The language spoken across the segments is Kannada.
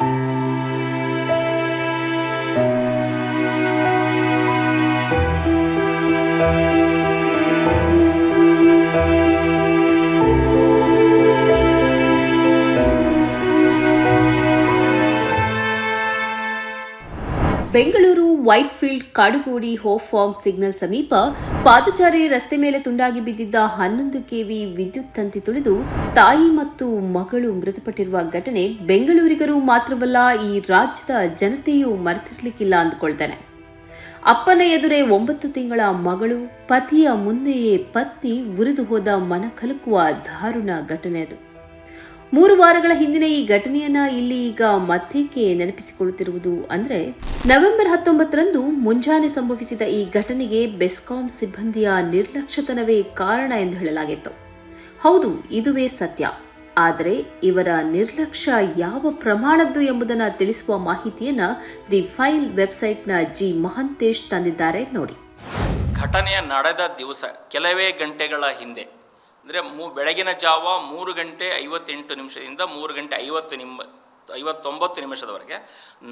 Thank you. Bengaluru Whitefield Kadugodi Hope Farm signal ಸಮೀಪ ಪಾದಚಾರಿ ರಸ್ತೆ ಮೇಲೆ ತುಂಡಾಗಿ ಬಿದ್ದಿದ್ದ ಹನ್ನೊಂದು ಕೆವಿ ವಿದ್ಯುತ್ ತಂತಿ ತುಳಿದು ತಾಯಿ ಮತ್ತು ಮಗಳು ಮೃತಪಟ್ಟಿರುವ ಘಟನೆ ಬೆಂಗಳೂರಿಗರು ಮಾತ್ರವಲ್ಲ ಈ ರಾಜ್ಯದ ಜನತೆಯೂ ಮರೆತಿರಲಿಕ್ಕಿಲ್ಲ ಅಂದುಕೊಳ್ತಾನೆ. ಅಪ್ಪನ ಎದುರೇ ಒಂಬತ್ತು ತಿಂಗಳ ಮಗಳು, ಪತಿಯ ಮುಂದೆಯೇ ಪತ್ನಿ ಉರಿದು ಹೋದ ಮನ ಕಲಕುವ ದಾರುಣ ಘಟನೆ ಅದು. ಮೂರು ವಾರಗಳ ಹಿಂದಿನ ಈ ಘಟನೆಯನ್ನ ಇಲ್ಲಿ ಈಗ ಮತ್ತೇಕೆ ನೆನಪಿಸಿಕೊಳ್ಳುತ್ತಿರುವುದು ಅಂದ್ರೆ ನವೆಂಬರ್ ಹತ್ತೊಂಬತ್ತರಂದು ಮುಂಜಾನೆ ಸಂಭವಿಸಿದ ಈ ಘಟನೆಗೆ ಬೆಸ್ಕಾಂ ಸಿಬ್ಬಂದಿಯ ನಿರ್ಲಕ್ಷ್ಯತನವೇ ಕಾರಣ ಎಂದು ಹೇಳಲಾಗಿತ್ತು. ಹೌದು, ಇದುವೇ ಸತ್ಯ. ಆದರೆ ಇವರ ನಿರ್ಲಕ್ಷ್ಯ ಯಾವ ಪ್ರಮಾಣದ್ದು ಎಂಬುದನ್ನು ತಿಳಿಸುವ ಮಾಹಿತಿಯನ್ನ ದಿ ಫೈಲ್ ವೆಬ್ಸೈಟ್ನ ಜಿ ಮಹಂತೇಶ್ ತಂದಿದ್ದಾರೆ ನೋಡಿ. ಘಟನೆಯ ನಡೆದ ದಿವಸ ಕೆಲವೇ ಗಂಟೆಗಳ ಹಿಂದೆ ಅಂದರೆ ಮೂ ಬೆಳಗಿನ ಜಾವ ಮೂರು ಗಂಟೆ ಐವತ್ತೆಂಟು ನಿಮಿಷದಿಂದ ಮೂರು ಗಂಟೆ ಐವತ್ತು ನಿಮ್ ಐವತ್ತೊಂಬತ್ತು ನಿಮಿಷದವರೆಗೆ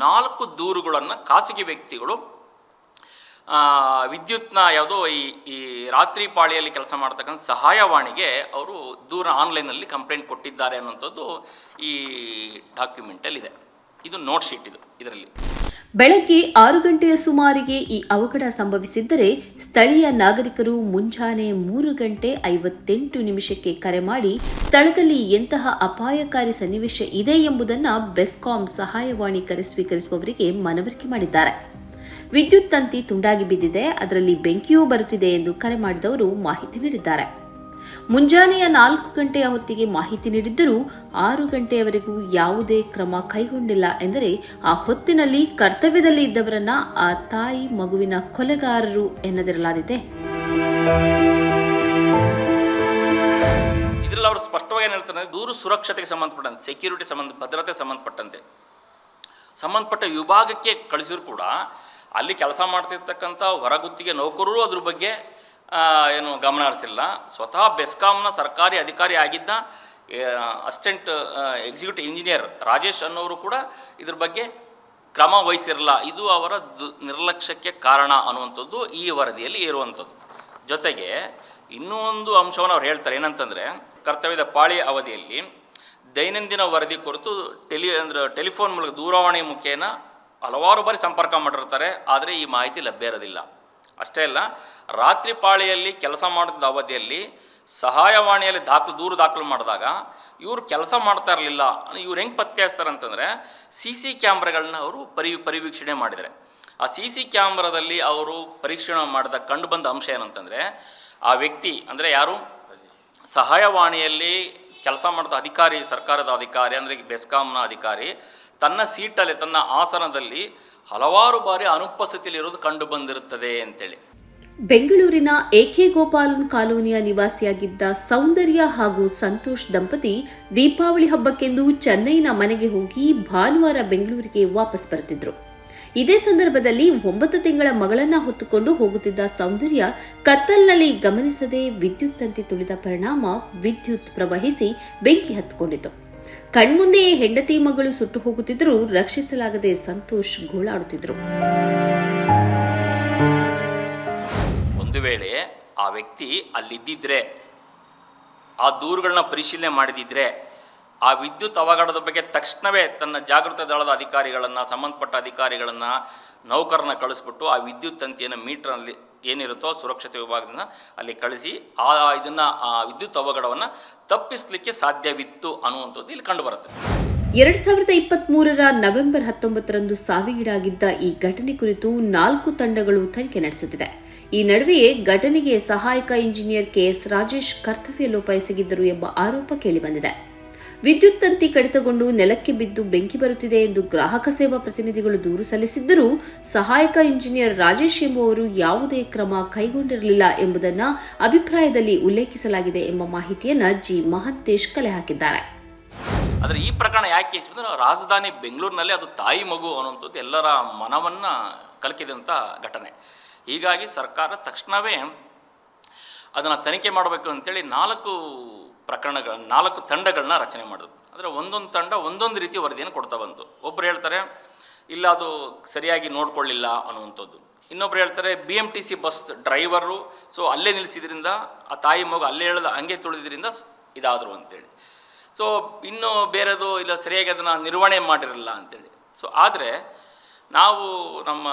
ನಾಲ್ಕು ದೂರುಗಳನ್ನು ಖಾಸಗಿ ವ್ಯಕ್ತಿಗಳು ವಿದ್ಯುತ್ನ ಯಾವುದೋ ಈ ಈ ರಾತ್ರಿ ಪಾಳಿಯಲ್ಲಿ ಕೆಲಸ ಮಾಡ್ತಕ್ಕಂಥ ಸಹಾಯವಾಣಿಗೆ ಅವರು ದೂರ ಆನ್ಲೈನಲ್ಲಿ ಕಂಪ್ಲೇಂಟ್ ಕೊಟ್ಟಿದ್ದಾರೆ ಅನ್ನೋಂಥದ್ದು ಈ ಡಾಕ್ಯುಮೆಂಟಲ್ಲಿದೆ ಇದು. ನೋಟ್ ಶೀಟ್ ಇದು, ಇದರಲ್ಲಿ. ಬೆಳಗ್ಗೆ ಆರು ಗಂಟೆಯ ಸುಮಾರಿಗೆ ಈ ಅವಘಡ ಸಂಭವಿಸಿದ್ದರೆ ಸ್ಥಳೀಯ ನಾಗರಿಕರು ಮುಂಜಾನೆ ಮೂರು ಗಂಟೆ ಐವತ್ತೆಂಟು ನಿಮಿಷಕ್ಕೆ ಕರೆ ಮಾಡಿ ಸ್ಥಳದಲ್ಲಿ ಎಂತಹ ಅಪಾಯಕಾರಿ ಸನ್ನಿವೇಶ ಇದೆ ಎಂಬುದನ್ನ ಬೆಸ್ಕಾಂ ಸಹಾಯವಾಣಿ ಕರೆ ಸ್ವೀಕರಿಸುವವರಿಗೆ ಮನವರಿಕೆ ಮಾಡಿದ್ದಾರೆ. ವಿದ್ಯುತ್ ತಂತಿ ತುಂಡಾಗಿ ಬಿದ್ದಿದೆ, ಅದರಲ್ಲಿ ಬೆಂಕಿಯೂ ಬರುತ್ತಿದೆ ಎಂದು ಕರೆ ಮಾಡಿದವರು ಮಾಹಿತಿ ನೀಡಿದ್ದಾರೆ. ಮುಂಜಾನೆಯ ನಾಲ್ಕು ಗಂಟೆಯ ಹೊತ್ತಿಗೆ ಮಾಹಿತಿ ನೀಡಿದ್ದರೂ ಆರು ಗಂಟೆಯವರೆಗೂ ಯಾವುದೇ ಕ್ರಮ ಕೈಗೊಂಡಿಲ್ಲ ಎಂದರೆ ಆ ಹೊತ್ತಿನಲ್ಲಿ ಕರ್ತವ್ಯದಲ್ಲಿ ಇದ್ದವರನ್ನ ಆ ತಾಯಿ ಮಗುವಿನ ಕೊಲೆಗಾರರು ಎನ್ನದಿರಲಾದಿದೆ ಇದರಲ್ಲಿ ಅವರು ಸ್ಪಷ್ಟವಾಗಿ ಏನು ಹೇಳ್ತಾರೆ ದೂರು ಸುರಕ್ಷತೆಗೆ ಸಂಬಂಧಪಟ್ಟಂತೆ ಸೆಕ್ಯೂರಿಟಿ ಸಂಬಂಧ, ಭದ್ರತೆ ಸಂಬಂಧಪಟ್ಟಂತೆ. ಸಂಬಂಧಪಟ್ಟ ವಿಭಾಗಕ್ಕೆ ಕಳಿಸಿದ್ರು ಕೂಡ ಅಲ್ಲಿ ಕೆಲಸ ಮಾಡ್ತಿರ್ತಕ್ಕಂಥ ಹೊರಗುತ್ತಿಗೆ ನೌಕರರು ಅದ್ರ ಬಗ್ಗೆ ಏನು ಗಮನ ಹರಿಸಿಲ್ಲ. ಸ್ವತಃ ಬೆಸ್ಕಾಂನ ಸರ್ಕಾರಿ ಅಧಿಕಾರಿ ಆಗಿದ್ದ ಅಸಿಸ್ಟೆಂಟ್ ಎಕ್ಸಿಕ್ಯೂಟಿವ್ ಇಂಜಿನಿಯರ್ ರಾಜೇಶ್ ಅನ್ನೋರು ಕೂಡ ಇದ್ರ ಬಗ್ಗೆ ಕ್ರಮ ವಹಿಸಿರಲ್ಲ. ಇದು ಅವರ ದು, ನಿರ್ಲಕ್ಷ್ಯಕ್ಕೆ ಕಾರಣ ಅನ್ನುವಂಥದ್ದು ಈ ವರದಿಯಲ್ಲಿ ಇರುವಂಥದ್ದು. ಜೊತೆಗೆ ಇನ್ನೂ ಒಂದು ಅಂಶವನ್ನು ಅವ್ರು ಹೇಳ್ತಾರೆ. ಏನಂತಂದರೆ, ಕರ್ತವ್ಯದ ಪಾಳಿ ಅವಧಿಯಲ್ಲಿ ದೈನಂದಿನ ವರದಿ ಕುರಿತು ಟೆಲಿ, ಅಂದರೆ ಟೆಲಿಫೋನ್ ಮೂಲಕ ದೂರವಾಣಿ ಮುಖೇನ ಹಲವಾರು ಬಾರಿ ಸಂಪರ್ಕ ಮಾಡಿರ್ತಾರೆ. ಆದರೆ ಈ ಮಾಹಿತಿ ಲಭ್ಯ ಇರೋದಿಲ್ಲ. ಅಷ್ಟೇ ಅಲ್ಲ, ರಾತ್ರಿ ಪಾಳಿಯಲ್ಲಿ ಕೆಲಸ ಮಾಡಿದ ಅವಧಿಯಲ್ಲಿ ಸಹಾಯವಾಣಿಯಲ್ಲಿ ದಾಖಲು ದೂರು ದಾಖಲು ಮಾಡಿದಾಗ ಇವರು ಕೆಲಸ ಮಾಡ್ತಾ ಇರಲಿಲ್ಲ. ಇವ್ರು ಹೆಂಗೆ ಪತ್ತೆ ಹಚ್ತಾರೆ ಅಂತಂದರೆ ಸಿ ಸಿ ಕ್ಯಾಮ್ರಾಗಳನ್ನ ಅವರು ಪರಿ, ಪರಿವೀಕ್ಷಣೆ ಮಾಡಿದರೆ. ಆ ಸಿ ಸಿ ಕ್ಯಾಮ್ರಾದಲ್ಲಿ ಅವರು ಪರೀಕ್ಷಣೆ ಮಾಡಿದ ಕಂಡು ಬಂದ ಅಂಶ ಏನಂತಂದರೆ ಆ ವ್ಯಕ್ತಿ, ಅಂದರೆ ಯಾರು? ಸಹಾಯವಾಣಿಯಲ್ಲಿ ಕೆಲಸ ಮಾಡಿದ ಅಧಿಕಾರಿ, ಸರ್ಕಾರದ ಅಧಿಕಾರಿ, ಅಂದರೆ ಬೆಸ್ಕಾಂನ ಅಧಿಕಾರಿ ತನ್ನ ಸೀಟಲ್ಲಿ, ತನ್ನ ಆಸನದಲ್ಲಿ ಹಲವಾರು ಬಾರಿ ಅನುಪಸ್ಥಿತಿಯಲ್ಲಿರೋದು ಕಂಡು ಬಂದಿರುತ್ತದೆ ಅಂತೇಳಿ. ಬೆಂಗಳೂರಿನ ಎಕೆ ಗೋಪಾಲನ್ ಕಾಲೋನಿಯ ನಿವಾಸಿಯಾಗಿದ್ದ ಸೌಂದರ್ಯ ಹಾಗೂ ಸಂತೋಷ್ ದಂಪತಿ ದೀಪಾವಳಿ ಹಬ್ಬಕ್ಕೆಂದು ಚೆನ್ನೈನ ಮನೆಗೆ ಹೋಗಿ ಭಾನುವಾರ ಬೆಂಗಳೂರಿಗೆ ವಾಪಸ್ ಬರ್ತಿದ್ರು ಇದೇ ಸಂದರ್ಭದಲ್ಲಿ ಒಂಬತ್ತು ತಿಂಗಳ ಮಗಳನ್ನ ಹೊತ್ತುಕೊಂಡು ಹೋಗುತ್ತಿದ್ದ ಸೌಂದರ್ಯ ಕತ್ತಲ್ನಲ್ಲಿ ಗಮನಿಸದೆ ವಿದ್ಯುತ್ ತಂತಿ ತುಳಿದ ಪರಿಣಾಮ ವಿದ್ಯುತ್ ಪ್ರವಹಿಸಿ ಬೆಂಕಿ ಹತ್ತಿಕೊಂಡಿತು ಕಣ್ಮುಂದೆಯೇ ಹೆಂಡತಿ ಮಗಳು ಸುಟ್ಟು ಹೋಗುತ್ತಿದ್ದರೂ ರಕ್ಷಿಸಲಾಗದೆ ಸಂತೋಷ್ ಗೋಳಾಡುತ್ತಿದ್ದರು. ಒಂದು ವೇಳೆ ಆ ವ್ಯಕ್ತಿ ಅಲ್ಲಿದ್ದಿದ್ರೆ, ಆ ದೂರುಗಳನ್ನ ಪರಿಶೀಲನೆ ಮಾಡಿದಿದ್ರೆ, ಆ ವಿದ್ಯುತ್ ಅವಘಡದ ಬಗ್ಗೆ ತಕ್ಷಣವೇ ತನ್ನ ಜಾಗೃತ ದಳದ ಅಧಿಕಾರಿಗಳನ್ನು, ಸಂಬಂಧಪಟ್ಟ ಅಧಿಕಾರಿಗಳನ್ನು, ನೌಕರನ್ನ ಕಳಿಸ್ಬಿಟ್ಟು ಆ ವಿದ್ಯುತ್ ತಂತಿಯನ್ನು ಮೀಟ್ರಲ್ಲಿ ಏನಿರುತ್ತೋ ಸುರಕ್ಷತೆ ವಿಭಾಗದಿಂದ ಅಲ್ಲಿ ಕಳಿಸಿ ಆ, ಇದನ್ನು, ಆ, ವಿದ್ಯುತ್ ಅವಘಡವನ್ನು ತಪ್ಪಿಸಲಿಕ್ಕೆ ಸಾಧ್ಯವಿತ್ತು ಅನ್ನುವಂಥದ್ದು ಇಲ್ಲಿ ಕಂಡುಬರುತ್ತೆ ಎರಡ್ ಸಾವಿರದ ಇಪ್ಪತ್ತ್ ಮೂರರ ನವೆಂಬರ್ ಹತ್ತೊಂಬತ್ತರಂದು ಸಾವಿಗೀಡಾಗಿದ್ದ ಈ ಘಟನೆ ಕುರಿತು ನಾಲ್ಕು ತಂಡಗಳು ತನಿಖೆ ನಡೆಸುತ್ತಿದೆ. ಈ ನಡುವೆಯೇ ಘಟನೆಗೆ ಸಹಾಯಕ ಇಂಜಿನಿಯರ್ ಕೆಎಸ್ ರಾಜೇಶ್ ಕರ್ತವ್ಯ ಲೋಪ ಎಸಗಿದ್ದರು ಎಂಬ ಆರೋಪ ಕೇಳಿಬಂದಿದೆ. ವಿದ್ಯುತ್ ತಂತಿ ಕಡಿತಗೊಂಡು ನೆಲಕ್ಕೆ ಬಿದ್ದು ಬೆಂಕಿ ಬರುತ್ತಿದೆ ಎಂದು ಗ್ರಾಹಕ ಸೇವಾ ಪ್ರತಿನಿಧಿಗಳು ದೂರು ಸಲ್ಲಿಸಿದ್ದರೂ ಸಹಾಯಕ ಇಂಜಿನಿಯರ್ ರಾಜೇಶ್ ಎಂಬುವರು ಯಾವುದೇ ಕ್ರಮ ಕೈಗೊಂಡಿರಲಿಲ್ಲ ಎಂಬುದನ್ನು ಅಭಿಪ್ರಾಯದಲ್ಲಿ ಉಲ್ಲೇಖಿಸಲಾಗಿದೆ ಎಂಬ ಮಾಹಿತಿಯನ್ನು ಜಿ ಮಹಂತೇಶ್ ಕಲೆ ಹಾಕಿದ್ದಾರೆ. ಆದರೆ ಈ ಪ್ರಕರಣ ಯಾಕೆ ಹೆಚ್ಚು ರಾಜಧಾನಿ ಬೆಂಗಳೂರಿನಲ್ಲಿ ಅದು ತಾಯಿ ಮಗು ಅನ್ನುವಂಥದ್ದು ಎಲ್ಲರ ಮನವನ್ನು ಕಲಕಿದಂಥ ಘಟನೆ. ಹೀಗಾಗಿ ಸರ್ಕಾರ ತಕ್ಷಣವೇ ಅದನ್ನು ತನಿಖೆ ಮಾಡಬೇಕು ಅಂತೇಳಿ ನಾಲ್ಕು ಪ್ರಕರಣಗಳ ನಾಲ್ಕು ತಂಡಗಳನ್ನ ರಚನೆ ಮಾಡಿದ್ರು. ಅಂದರೆ ಒಂದೊಂದು ತಂಡ ಒಂದೊಂದು ರೀತಿ ವರದಿಯನ್ನು ಕೊಡ್ತಾ ಬಂತು. ಒಬ್ಬರು ಹೇಳ್ತಾರೆ, ಇಲ್ಲ, ಅದು ಸರಿಯಾಗಿ ನೋಡ್ಕೊಳ್ಳಿಲ್ಲ ಅನ್ನುವಂಥದ್ದು. ಇನ್ನೊಬ್ರು ಹೇಳ್ತಾರೆ B M T C bus driver, so ಅಲ್ಲೇ ನಿಲ್ಲಿಸಿದ್ರಿಂದ, ಆ ತಾಯಿ ಮಗು ಅಲ್ಲೇ ಹೇಳ್ದ ಹಂಗೆ ತುಳಿದ್ರಿಂದ ಇದಾದರು ಅಂತೇಳಿ. ಸೊ ಇನ್ನೂ ಬೇರೆದು, ಇಲ್ಲ, ಸರಿಯಾಗಿ ಅದನ್ನು ನಿರ್ವಹಣೆ ಮಾಡಿರಲಿಲ್ಲ ಅಂತೇಳಿ. ಸೊ ಆದರೆ, ನಾವು ನಮ್ಮ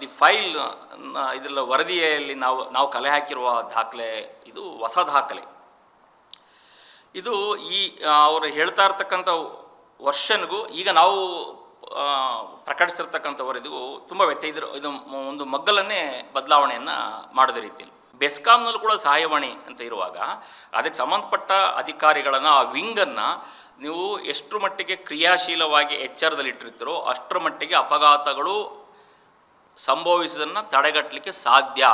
ದಿ ಫೈಲ್ ಇದರಲ್ಲ ವರದಿಯಲ್ಲಿ ನಾವು ನಾವು ಕಲೆ ಹಾಕಿರುವ ದಾಖಲೆ, ಇದು ಹೊಸ ದಾಖಲೆ. ಇದು ಈ ಅವರು ಹೇಳ್ತಾ ಇರ್ತಕ್ಕಂಥ ವರ್ಷನ್ಗೂ ಈಗ ನಾವು ಆ, ಪ್ರಕಟಿಸಿರ್ತಕ್ಕಂಥ ವರದಿಗೂ ತುಂಬ ವ್ಯತ್ಯ ಇದ್ರ ಇದು ಒಂದು ಮಗ್ಗಲನ್ನೇ ಬದಲಾವಣೆಯನ್ನು ಮಾಡಿದ ರೀತಿಯಲ್ಲಿ ಬೆಸ್ಕಾಂನಲ್ಲಿ ಕೂಡ ಸಹಾಯವಾಣಿ ಅಂತ ಇರುವಾಗ ಅದಕ್ಕೆ ಸಂಬಂಧಪಟ್ಟ ಅಧಿಕಾರಿಗಳನ್ನು ಆ ವಿಂಗನ್ನು ನೀವು ಎಷ್ಟು ಮಟ್ಟಿಗೆ ಕ್ರಿಯಾಶೀಲವಾಗಿ ಎಚ್ಚರದಲ್ಲಿಟ್ಟಿರ್ತೀರೋ ಅಷ್ಟರ ಮಟ್ಟಿಗೆ ಅಪಘಾತಗಳು ಸಂಭವಿಸೋದನ್ನು ತಡೆಗಟ್ಟಲಿಕ್ಕೆ ಸಾಧ್ಯ.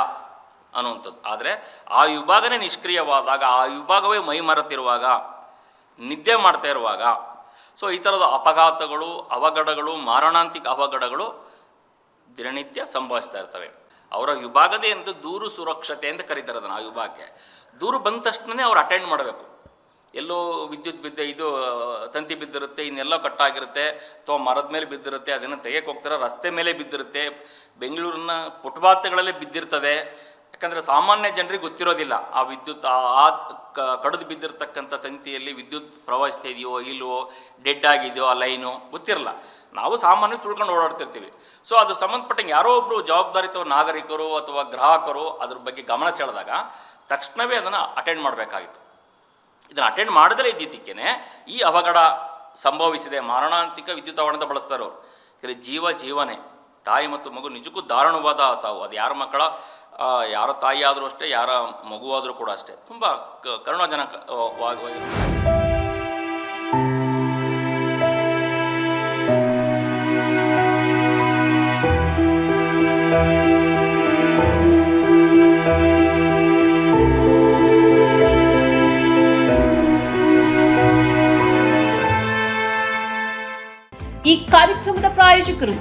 ಅನ್ನುವಂಥದ್ದು. ಆದರೆ ಆ ವಿಭಾಗನೇ ನಿಷ್ಕ್ರಿಯವಾದಾಗ, ಆ ವಿಭಾಗವೇ ಮೈ ಮರೆತಿರುವಾಗ, ನಿದ್ದೆ ಮಾಡ್ತಾ ಇರುವಾಗ, ಸೊ ಈ ಥರದ ಅಪಘಾತಗಳು, ಅವಘಡಗಳು, ಮಾರಣಾಂತಿಕ ಅವಘಡಗಳು ದಿನನಿತ್ಯ ಸಂಭವಿಸ್ತಾ ಇರ್ತವೆ. ಅವರ ವಿಭಾಗದೇ ಅಂತ ದೂರು ಸುರಕ್ಷತೆ ಅಂತ ಕರೀತಾರೆ ಅದನ್ನು ಆ ವಿಭಾಗಕ್ಕೆ. ದೂರು ಬಂದ ತಕ್ಷಣನೇ ಅವ್ರು ಅಟೆಂಡ್ ಮಾಡಬೇಕು. ಎಲ್ಲೋ ವಿದ್ಯುತ್ ಬಿದ್ದ, ಇದು, ತಂತಿ ಬಿದ್ದಿರುತ್ತೆ, ಇನ್ನೆಲ್ಲ ಕಟ್ಟಾಗಿರುತ್ತೆ, ಅಥವಾ ಮರದ ಮೇಲೆ ಬಿದ್ದಿರುತ್ತೆ, ಅದನ್ನು ತೆಗೆಯಕ್ಕೆ ಹೋಗ್ತಾರೆ, ರಸ್ತೆ ಮೇಲೆ ಬಿದ್ದಿರುತ್ತೆ ಬೆಂಗಳೂರಿನ ಫುಟ್ಪಾತ್ಗಳಲ್ಲೇ ಬಿದ್ದಿರ್ತದೆ ಯಾಕಂದರೆ ಸಾಮಾನ್ಯ ಜನರಿಗೆ ಗೊತ್ತಿರೋದಿಲ್ಲ. ಆ ವಿದ್ಯುತ್, ಆ ಕಡಿದು ಬಿದ್ದಿರತಕ್ಕಂಥ ತಂತಿಯಲ್ಲಿ ವಿದ್ಯುತ್ ಪ್ರವಹಿಸ್ತಾ ಇದೆಯೋ, ಇಲ್ವೋ, ಡೆಡ್ ಆಗಿದೆಯೋ, ಆ ಲೈನು ಗೊತ್ತಿರಲ್ಲ. ನಾವು ಸಾಮಾನ್ಯ ತಿಳ್ಕೊಂಡು ಓಡಾಡ್ತಿರ್ತೀವಿ. ಸೊ ಅದು ಸಂಬಂಧಪಟ್ಟಂಗೆ ಯಾರೋ ಒಬ್ಬರು ಜವಾಬ್ದಾರಿತ ನಾಗರಿಕರು ಅಥವಾ ಗ್ರಾಹಕರು ಅದ್ರ ಬಗ್ಗೆ ಗಮನ ಸೆಳೆದಾಗ ತಕ್ಷಣವೇ ಅದನ್ನು ಅಟೆಂಡ್ ಮಾಡಬೇಕಾಗಿತ್ತು. ಇದನ್ನು ಅಟೆಂಡ್ ಮಾಡದಲೇ ಇದ್ದಿದ್ದಕ್ಕೇ ಈ ಅವಘಡ ಸಂಭವಿಸಿದೆ. ಮಾರಣಾಂತಿಕ ವಿದ್ಯುತ್ ಅವಣದ ಬಳಸ್ತಾರೆ ಅವರು ಇದರಲ್ಲಿ ಜೀವ ಜೀವನೇ. ತಾಯಿ ಮತ್ತು ಮಗು ನಿಜಕ್ಕೂ ದಾರುಣವಾದ ಸಾವು. ಅದು ಯಾರ ಮಕ್ಕಳ? ಯಾರ ತಾಯಿ ಆದರೂ ಅಷ್ಟೇ, ಯಾರ ಮಗುವಾದರೂ ಕೂಡ ಅಷ್ಟೇ. ತುಂಬ ಕರುಣಾಜನಕವಾಗಿ ಈ ಕಾರ್ಯಕ್ರಮದ ಪ್ರಾಯೋಜಕರು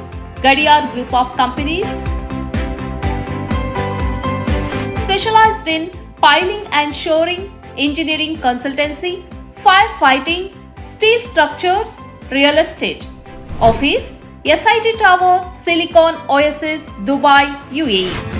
Gadiyan Group of Companies specialized in piling and shoring, engineering consultancy, firefighting, steel structures, real estate. Office SIT Tower, Silicon Oasis, Dubai, UAE.